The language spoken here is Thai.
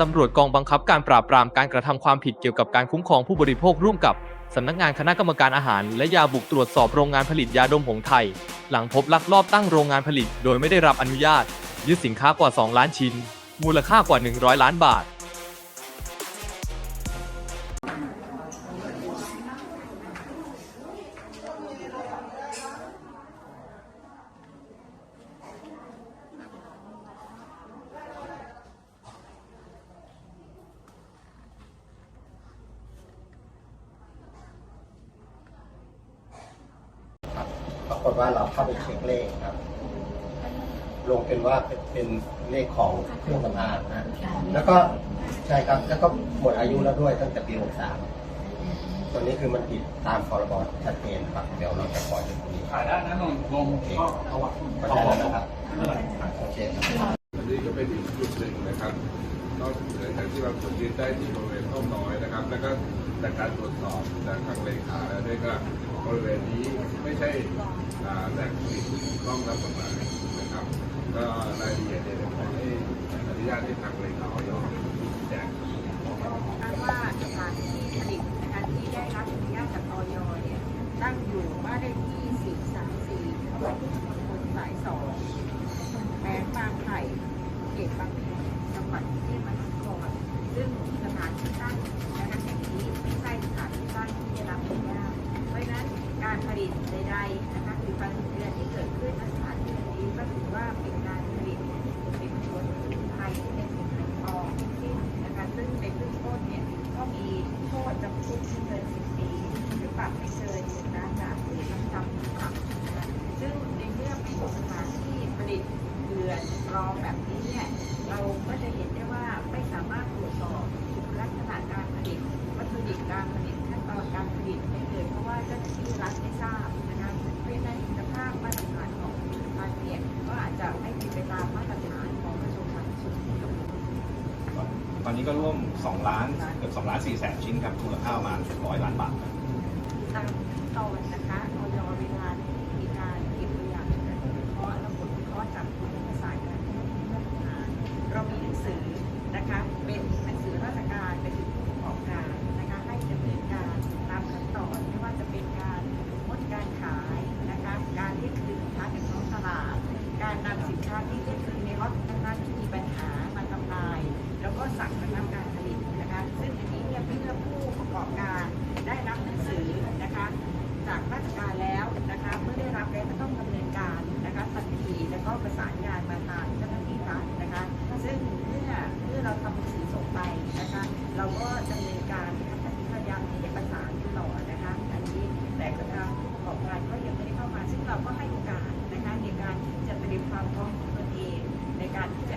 ตำรวจกองบังคับการปราบปรามการกระทำความผิดเกี่ยวกับการคุ้มครองผู้บริโภคร่วมกับสำนักงานคณะกรรมการอาหาร และยาบุกตรวจสอบโรงงานผลิตยาดมหงส์ไทย หลังพบลักลอบตั้งโรงงานผลิต โดยไม่ได้รับอนุญาต ยึดสินค้ากว่า 2 ล้านชิ้น มูลค่ากว่า 100 ล้านบาทากฏว่าเราเข้าไปเช็คเลขครับ ลงเป็นว่าเป็นเลขของเครื่องสำอางนะ แล้วก็ใช่ครับ แล้วก็หมดอายุแล้วด้วยตั้งแต่ปี 63 ตัวนี้คือมันผิดตามพรบชัดเจนครับ เดี๋ยวเราจะปล่อยเป็นตรงนี้ขายได้นะนนท์ลงก็เอาวัดเข้าใจแล้วนะครับ โอเคครับ นี้ก็เป็นอีกจุดหนึ่งนะครับนอกจากที่เราตรวจยึดได้ที่บริเวณห้องน้อยนะครับ แล้วก็จากการตรวจสอบจากทางเลขาแล้วด้วยก็บริเวณนี้ไม่ใช่แหล่งผลิตที่ต้องตามกฎหมายนะครับ ก็รายละเอียดเนี่ยเดี๋ยวผมให้อนุญาตให้ทางเลขาออยแจ้งอ้างว่าสถานที่ผลิตนะคะที่ได้รับอนุญาตจากออยเนี่ยตั้งอยู่บ้านเลขที่ 434ถนนคนสายสองแบงบางไผ่เขตบางแคจังหวัดกรุงเทพมหานครซึ่งสถานที่ตั้งนะคะแห่งนี้ไม่ใช่สถานที่ตั้งที่ได้รับอนุญาตเพราะฉะนั้น การผลิตใดๆนะคะหรือการผลิตที่เกิดขึ้นณสถานที่นี้ก็ถือว่าเป็นการผลิตเป็นคนไทยที่เป็นสิ่งแปลกปลอมทั้งสิ้นะคะซึ่งในเบื้องต้นเนี่ยก็มีโทษจำคุกไม่เกิน10ปี หรือปรับไม่เกิน1ล้านบาทหรือทั้งจำทั้งปรับซึ่งในเมื่อเป็นสถานที่ผลิตเกลือนปลอมแบบนี้เนี่ยเราก็จะ ตอนนี้ก็ร่วม 2 ล้านเกือบ2ล้าน4แสนชิ้นครับมูลค่าประมาณ100ล้านบาทครับ ตามขั้นตอนนะคะออยเวลาที่ ท้องของตนเองในการที่จะ